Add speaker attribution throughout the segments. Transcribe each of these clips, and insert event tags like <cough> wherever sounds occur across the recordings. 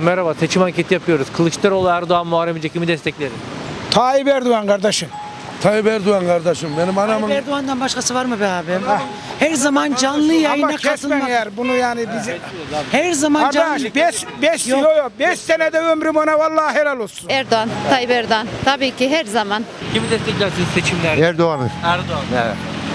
Speaker 1: Merhaba seçim anketi yapıyoruz. Kılıçdaroğlu Erdoğan Muharrem İnce kimi desteklerin?
Speaker 2: Tayyip Erdoğan kardeşim.
Speaker 3: Tayyip Erdoğan kardeşim benim anamın
Speaker 4: Tayyip Erdoğan'dan başkası var mı be abi? Her zaman canlı yayına
Speaker 2: Ama kesme
Speaker 4: katılmak.
Speaker 2: eğer bunu yani bizi.
Speaker 4: Her zaman canlı.
Speaker 2: Kardeş 5 5 yok yok 5 senede ömrüm ona vallahi helal olsun.
Speaker 5: Erdoğan, Tayyip Erdoğan. Tabii ki her zaman.
Speaker 1: Kimi desteklersiniz seçimlerde?
Speaker 6: Erdoğan'ı.
Speaker 1: Erdoğan.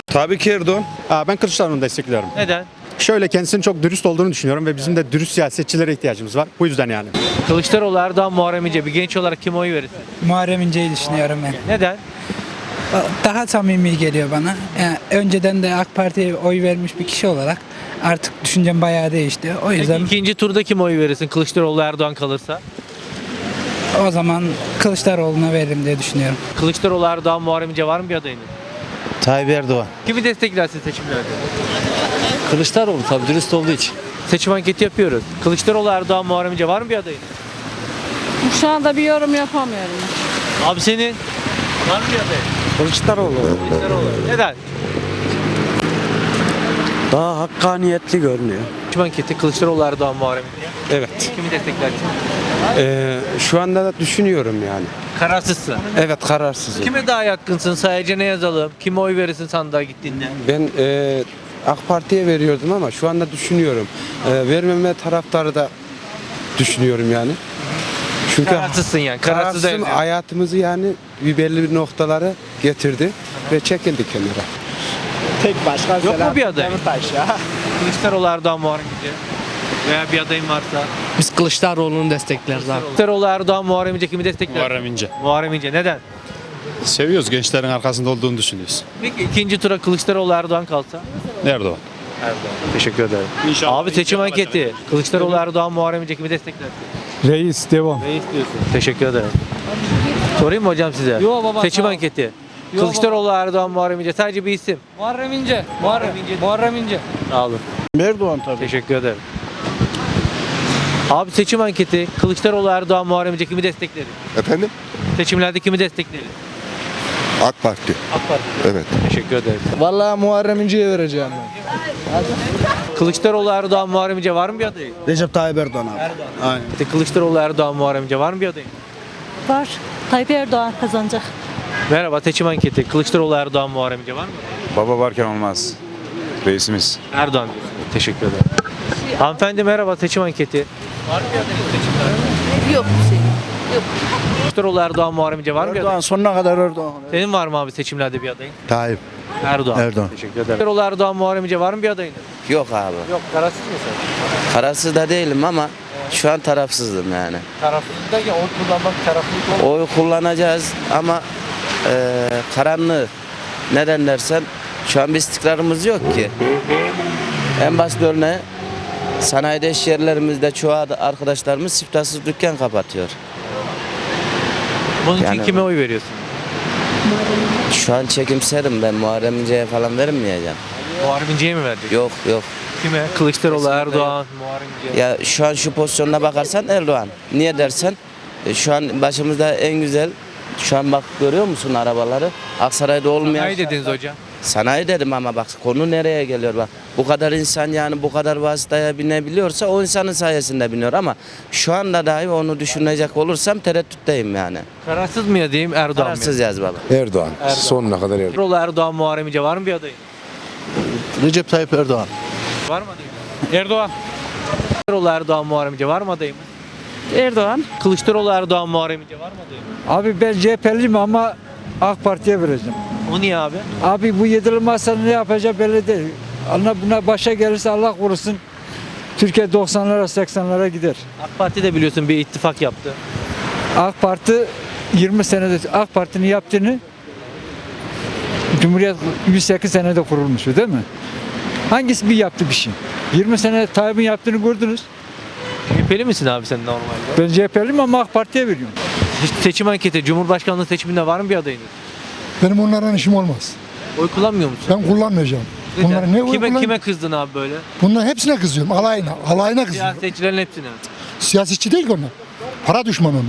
Speaker 3: Tabii ki Erdoğan.
Speaker 6: Aa, ben Kılıçdaroğlu'nu destekliyorum.
Speaker 1: Neden?
Speaker 6: Şöyle kendisinin çok dürüst olduğunu düşünüyorum ve bizim de dürüst siyasetçilere ihtiyacımız var. Bu yüzden yani.
Speaker 1: Kılıçdaroğlu Erdoğan Muharrem İnce bir genç olarak kime oy verirsin?
Speaker 7: Muharrem İnce'yi düşünüyorum ben.
Speaker 1: Neden?
Speaker 7: Daha samimi geliyor bana. Yani önceden de AK Parti'ye oy vermiş bir kişi olarak artık düşüncem bayağı değişti. O
Speaker 1: Peki
Speaker 7: yüzden
Speaker 1: ikinci turda kime oy verirsin? Kılıçdaroğlu Erdoğan kalırsa.
Speaker 7: o zaman Kılıçdaroğlu'na veririm diye düşünüyorum.
Speaker 1: Kılıçdaroğlu Erdoğan Muharrem İnce var mı bir adayınız?
Speaker 8: Tayyip Erdoğan.
Speaker 1: Kimi desteklersin seçimlerde?
Speaker 8: Kılıçdaroğlu tabii dürüst olduğu için.
Speaker 1: Seçim anketi yapıyoruz. Kılıçdaroğlu Erdoğan Muharrem İnce var mı bir adayınız?
Speaker 5: Şu anda bir yorum yapamıyorum.
Speaker 1: Abi senin var mı bir adayın?
Speaker 8: Kılıçdaroğlu.
Speaker 1: Kılıçdaroğlu. Neden?
Speaker 8: Daha hakkaniyetli görünüyor.
Speaker 1: Seçim anketi Kılıçdaroğlu Erdoğan Muharrem İnce.
Speaker 9: Evet.
Speaker 1: Kimi desteklersin?
Speaker 9: Ee, şu anda da düşünüyorum yani.
Speaker 1: Kararsızsın.
Speaker 9: Evet kararsızım.
Speaker 1: Kime daha yakınsın? Sadece ne yazalım? Kime oy verirsin sandığa gittiğinde?
Speaker 9: Ben e, AK Parti'ye veriyordum ama şu anda düşünüyorum. E, vermeme taraftarı da düşünüyorum yani. Çünkü
Speaker 1: Kararsızsın yani. Kararsız
Speaker 9: kararsızım
Speaker 1: evde.
Speaker 9: hayatımızı yani bir belli bir noktalara getirdi ve çekildi kenara.
Speaker 1: Yok mu bir aday? <laughs> Kılıçdaroğlu Erdoğan Muharrem İnce. Veya bir adayın varsa.
Speaker 10: Biz Kılıçdaroğlu'nu destekleriz abi.
Speaker 1: Kılıçdaroğlu Erdoğan Muharrem İnce kimi destekler?
Speaker 6: Muharrem İnce.
Speaker 1: Muharrem İnce. Neden?
Speaker 6: Seviyoruz gençlerin arkasında olduğunu düşünüyoruz.
Speaker 1: Peki ikinci tura Kılıçdaroğlu Erdoğan kalsa?
Speaker 6: Erdoğan.
Speaker 1: Erdoğan. Teşekkür ederim. Abi seçim anketi. Kılıçdaroğlu Erdoğan Muharrem İnce kimi destekler?
Speaker 2: Reis devam.
Speaker 1: Ne istiyorsun? Teşekkür ederim. Sorayım mı hocam size?
Speaker 10: Yo baba,
Speaker 1: Seçim anketi.
Speaker 10: Yo
Speaker 1: Kılıçdaroğlu Erdoğan Muharrem İnce. Sadece bir isim.
Speaker 10: Muharrem İnce. Muharrem, Muharrem İnce.
Speaker 1: Sağ olun.
Speaker 2: Erdoğan tabii.
Speaker 1: Teşekkür ederim. Abi seçim anketi. Kılıçdaroğlu Erdoğan Muharrem İnce kimi destekleri?
Speaker 11: Efendim?
Speaker 1: Seçimlerde kimi destekleri?
Speaker 11: AK Parti.
Speaker 1: AK Parti.
Speaker 11: Evet.
Speaker 1: Teşekkür ederim.
Speaker 2: Vallahi Muharrem İnce'ye vereceğim
Speaker 1: Kılıçdaroğlu Erdoğan Muharrem İnce var mı bir adayı?
Speaker 2: Recep Tayyip Erdoğan abi. Aynen.
Speaker 1: Kılıçdaroğlu Erdoğan Muharrem İnce var mı bir adayı?
Speaker 5: Var. Tayyip Erdoğan kazanacak.
Speaker 1: Merhaba seçim anketi. Kılıçdaroğlu Erdoğan Muharrem İnce var mı?
Speaker 6: Baba varken olmaz. Reisimiz.
Speaker 1: Erdoğan. Teşekkür ederim. Hanımefendi merhaba seçim anketi. Var mı bir adayınız seçimlerde?
Speaker 5: Yok bir şey.
Speaker 1: Kılıçdaroğlu Erdoğan Muharrem İnce var mı bir
Speaker 2: Erdoğan sonuna kadar Erdoğan.
Speaker 1: Senin var mı abi seçimlerde bir adayın?
Speaker 11: Tayyip.
Speaker 1: Erdoğan.
Speaker 11: Erdoğan.
Speaker 1: Teşekkür ederim. Kılıçdaroğlu Erdoğan Muharrem İnce var mı bir adayın?
Speaker 8: Yok abi.
Speaker 1: Yok kararsız mısın?
Speaker 8: Kararsız da değilim ama şu an tarafsızdım yani.
Speaker 1: Tarafsız derken oy kullanmak tarafsız
Speaker 8: Oy kullanacağız ama eee karanlığı. Neden dersen şu an bir istikrarımız yok ki. En basit örneği sanayide iş yerlerimizde çoğu ad- arkadaşlarımız siftahsız dükkan kapatıyor.
Speaker 1: Bunun için
Speaker 8: Yani-
Speaker 1: kime oy veriyorsun?
Speaker 8: Şu an çekimserim ben Muharrem İnce'ye falan vermeyeceğim.
Speaker 1: Muharrem İnce'ye mi verecek?
Speaker 8: Yok yok.
Speaker 1: Kime? Kılıçdaroğlu, Erdoğan, Muharrem İnce.
Speaker 8: Ya şu an şu pozisyonuna bakarsan Erdoğan. Niye dersen e, şu an başımızda en güzel şu an bak görüyor musun arabaları? Aksaray'da olmayan
Speaker 1: Sanayi dediniz hocam.
Speaker 8: Sanayi dedim ama bak konu nereye geliyor bak. Bu kadar insan yani bu kadar vasıtaya binebiliyorsa o insanın sayesinde biniyor ama şu anda dahi onu düşünecek olursam tereddütteyim yani.
Speaker 1: Kararsız mı yazayım, Erdoğan mı?
Speaker 8: Kararsız yaz baba.
Speaker 11: Erdoğan. Sonuna kadar Erdoğan.
Speaker 1: Kılıçdaroğlu, Erdoğan, Muharrem İnce var mı bir adayın?
Speaker 2: Recep Tayyip Erdoğan.
Speaker 1: Var mı adayın?
Speaker 10: Erdoğan.
Speaker 1: Erdoğan, Muharrem İnce var mı adayım?
Speaker 10: Erdoğan.
Speaker 1: Kılıçdaroğlu, Erdoğan, Muharrem İnce var mı adayım?
Speaker 7: Abi ben CHP'liyim ama AK Parti'ye vereceğim.
Speaker 1: O niye abi?
Speaker 7: Abi bu masanın ne yapacağı belli değil. Allah buna başa gelirse Allah korusun. Türkiye 90'lara 80'lara gider.
Speaker 1: AK Parti de biliyorsun bir ittifak yaptı.
Speaker 7: AK Parti 20 senede AK Parti'nin yaptığını Cumhuriyet 108 senede kurulmuş değil mi? Hangisi bir yaptı bir şey? 20 sene Tayyip'in yaptığını gördünüz.
Speaker 1: CHP'li misin abi sen normalde?
Speaker 7: Ben CHP'liyim ama AK Parti'ye veriyorum.
Speaker 1: Seçim anketi, Cumhurbaşkanlığı seçiminde var mı bir adayınız?
Speaker 2: Benim onlarla işim olmaz.
Speaker 1: Oy kullanmıyor musun?
Speaker 2: Ben kullanmayacağım.
Speaker 1: Neden?
Speaker 2: Bunları ne
Speaker 1: kime,
Speaker 2: kullan-
Speaker 1: kime kızdın abi böyle?
Speaker 2: Bunların hepsine kızıyorum. Alayına. Alayına kızıyorum.
Speaker 1: Siyasetçilerin hepsine.
Speaker 2: Siyasetçi değil ki onlar. Para düşmanı onlar.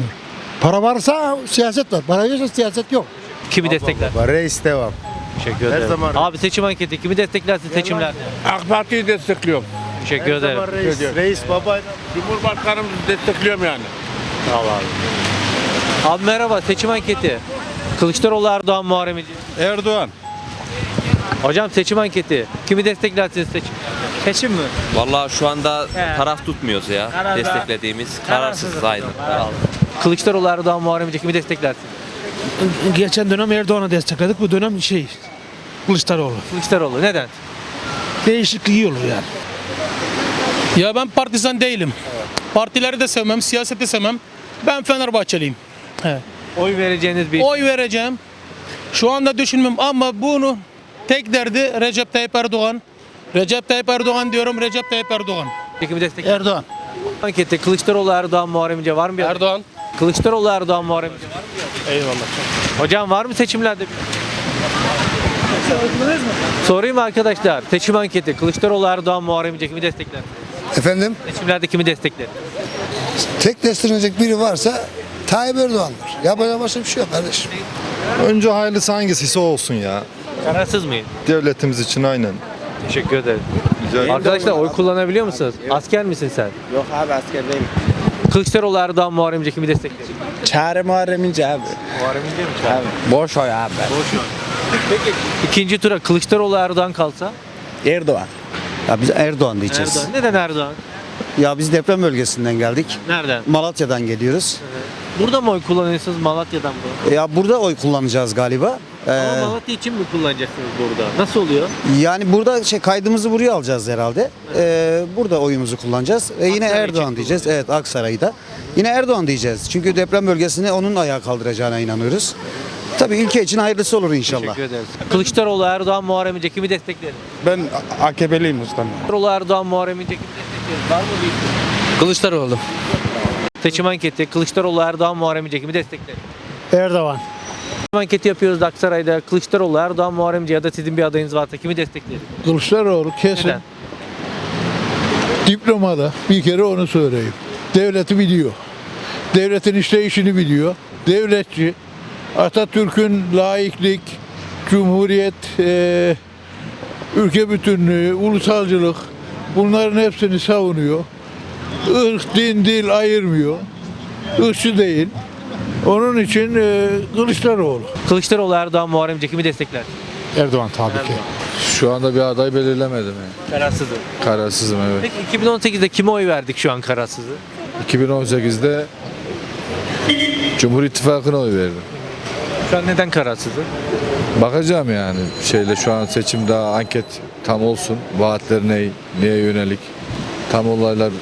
Speaker 2: Para varsa siyaset var. Para yoksa siyaset yok.
Speaker 1: Kimi destekler?
Speaker 11: Reis devam.
Speaker 1: Teşekkür ederim. Abi seçim anketi kimi desteklersin seçimlerde?
Speaker 3: AK Parti'yi destekliyorum.
Speaker 1: Teşekkür ederim.
Speaker 11: Reis, reis baba. Cumhurbaşkanımızı destekliyorum yani.
Speaker 1: Sağ ol abi. Abi merhaba seçim anketi. Kılıçdaroğlu Erdoğan Muharrem İnce.
Speaker 3: Erdoğan.
Speaker 1: Hocam seçim anketi. Kimi desteklersiniz seçim? Seçim mi?
Speaker 12: Vallahi şu anda
Speaker 1: He.
Speaker 12: taraf tutmuyoruz ya.
Speaker 1: Karar.
Speaker 12: Desteklediğimiz kararsızız aynen.
Speaker 1: Kılıçdaroğlu Erdoğan Muharrem İnce kimi desteklersin?
Speaker 10: Geçen dönem Erdoğan'ı destekledik. Bu dönem şey Kılıçdaroğlu.
Speaker 1: Kılıçdaroğlu neden?
Speaker 10: Değişikliği olur yani.
Speaker 7: Ya ben partizan değilim. Partileri de sevmem, siyaseti sevmem. Ben Fenerbahçeliyim.
Speaker 1: Oy vereceğiniz bir
Speaker 7: Oy vereceğim. Şu anda düşünmem ama bunu tek derdi Recep Tayyip Erdoğan. Recep Tayyip Erdoğan diyorum Recep Tayyip Erdoğan.
Speaker 1: kimi desteklersin?
Speaker 10: Erdoğan.
Speaker 1: Anketi Kılıçdaroğlu Erdoğan Muharrem İnce var mı bir?
Speaker 7: Erdoğan.
Speaker 1: Kılıçdaroğlu Erdoğan Muharrem İnce var mı bir?
Speaker 7: Eyvallah.
Speaker 1: Hocam var mı seçimlerde Sorayım arkadaşlar. Seçim anketi. Kılıçdaroğlu Erdoğan Muharrem İnce kimi destekler?
Speaker 2: Efendim
Speaker 1: Seçimlerde kimi destekler?
Speaker 2: tek destekleyecek biri varsa Tayyip Erdoğan'dır. Yapacak başka bir şey yok kardeşim.
Speaker 11: Önce hayırlısı hangisi olsun ya.
Speaker 1: Kararsız mıyım?
Speaker 11: Devletimiz için aynen.
Speaker 1: Teşekkür ederim.
Speaker 11: Rica
Speaker 1: Arkadaşlar oy kullanabiliyor musunuz? Asker misin sen?
Speaker 8: Yok abi askerdeyim.
Speaker 1: Kılıçdaroğlu Erdoğan Muharrem İnce kimi destekler?
Speaker 9: Çare Muharrem İnce abi.
Speaker 1: Muharrem İnce mi? Abi.
Speaker 9: Boş oy abi.
Speaker 1: Peki ikinci tura Kılıçdaroğlu Erdoğan kalsa?
Speaker 9: Erdoğan.
Speaker 6: Ya biz Erdoğan diyeceğiz.
Speaker 1: Erdoğan. Neden Erdoğan?
Speaker 6: Ya biz deprem bölgesinden geldik.
Speaker 1: Nereden?
Speaker 6: Malatya'dan geliyoruz.
Speaker 1: Burada mı oy kullanıyorsunuz Malatya'dan mı?
Speaker 6: Ya burada oy kullanacağız galiba. Ee,
Speaker 1: Ama Malatya için mi kullanacaksınız burada? Nasıl oluyor?
Speaker 6: yani burada şey kaydımızı buraya alacağız herhalde. Ee, burada oyumuzu kullanacağız. Ee, yine
Speaker 1: Aksaray
Speaker 6: Erdoğan diyeceğiz. Evet Aksaray'da. Yine Erdoğan diyeceğiz. Çünkü deprem bölgesini onun ayağa kaldıracağına inanıyoruz. Tabii ülke için hayırlısı olur inşallah.
Speaker 1: Teşekkür ederiz. Kılıçdaroğlu Erdoğan Muharrem İnce kimi destekler?
Speaker 3: Ben AKP'liyim ustam.
Speaker 1: Kılıçdaroğlu Erdoğan Muharrem İnce kimi destekler? Var mı bir?
Speaker 10: Kılıçdaroğlu.
Speaker 1: Seçim anketi. Kılıçdaroğlu Erdoğan Muharrem İnce kimi destekler?
Speaker 10: Erdoğan.
Speaker 1: Seçim anketi yapıyoruz Aksaray'da. Kılıçdaroğlu Erdoğan Muharrem İnce ya da sizin bir adayınız varsa kimi destekler?
Speaker 2: Kılıçdaroğlu kesin
Speaker 1: Neden?
Speaker 2: diplomada bir kere onu söyleyeyim. Devleti biliyor. Devletin işleyişini biliyor. Devletçi. Atatürk'ün laiklik, cumhuriyet, eee, ülke bütünlüğü, ulusalcılık bunların hepsini savunuyor. Irk, din, dil ayırmıyor. Irkçı değil. Onun için eee, Kılıçdaroğlu.
Speaker 1: Kılıçdaroğlu Erdoğan Muharrem İnce kimi destekler?
Speaker 11: Erdoğan tabii ki. Şu anda bir aday belirlemedim yani.
Speaker 1: Kararsızım.
Speaker 11: Kararsızım evet.
Speaker 1: Peki 2018'de kime oy verdik şu an kararsızı?
Speaker 11: 2018'de Cumhur İttifakı'na oy verdim.
Speaker 1: Şu an neden kararsızı?
Speaker 11: Bakacağım yani şeyle şu an seçim daha anket tam olsun. Vaatler ne, neye yönelik tam olaylar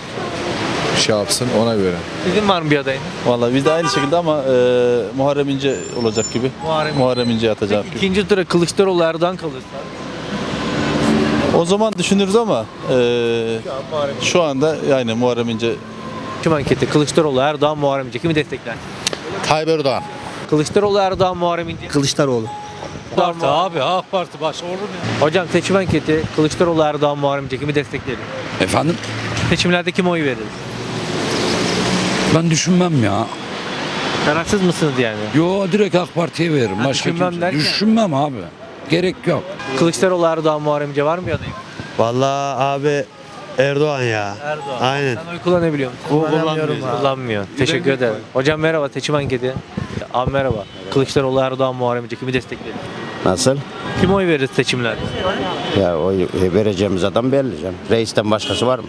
Speaker 11: şey yapsın ona göre.
Speaker 1: Sizin var mı bir adayınız?
Speaker 12: Vallahi biz de aynı şekilde ama Muharrem İnce olacak gibi.
Speaker 1: Muharrem İnce.
Speaker 12: Muharrem İnce atacak
Speaker 1: Peki ikinci tura Kılıçdaroğlu Erdoğan kalırsa?
Speaker 12: O zaman düşünürüz ama şu anda yani Muharrem İnce
Speaker 1: Seçim anketi. Kılıçdaroğlu Erdoğan Muharrem İnce kimi destekler?
Speaker 11: Tayyip Erdoğan.
Speaker 1: Kılıçdaroğlu Erdoğan Muharrem İnce.
Speaker 6: Kılıçdaroğlu.
Speaker 1: Parti abi AK Parti baş olur mu? Hocam seçim anketi Kılıçdaroğlu Erdoğan Muharrem İnce kimi destekler?
Speaker 10: Efendim?
Speaker 1: Seçimlerde kime oy veririz?
Speaker 10: Ben düşünmem ya.
Speaker 1: Kararsız mısınız yani?
Speaker 10: Yo direkt AK Parti'ye veririm.
Speaker 1: Ha,
Speaker 10: Başka
Speaker 1: düşünmem
Speaker 10: kimse-
Speaker 1: derken?
Speaker 10: Düşünmem abi. Gerek yok.
Speaker 1: Kılıçdaroğlu Erdoğan Muharrem İnce var mı bir adayım?
Speaker 6: Vallahi abi Erdoğan ya.
Speaker 1: Erdoğan.
Speaker 6: Aynen.
Speaker 1: Sen oy kullanabiliyor musun?
Speaker 6: Kullanmıyorum
Speaker 1: Kullanmıyor. Teşekkür ederim. Hocam merhaba seçim anketi. Abi merhaba. Kılıçdaroğlu Erdoğan Muharrem İnce kimi destekler?
Speaker 8: Nasıl?
Speaker 1: Kime oy veririz seçimlerde?
Speaker 8: Ya oy vereceğimiz adam belli canım. Reisten başkası var mı?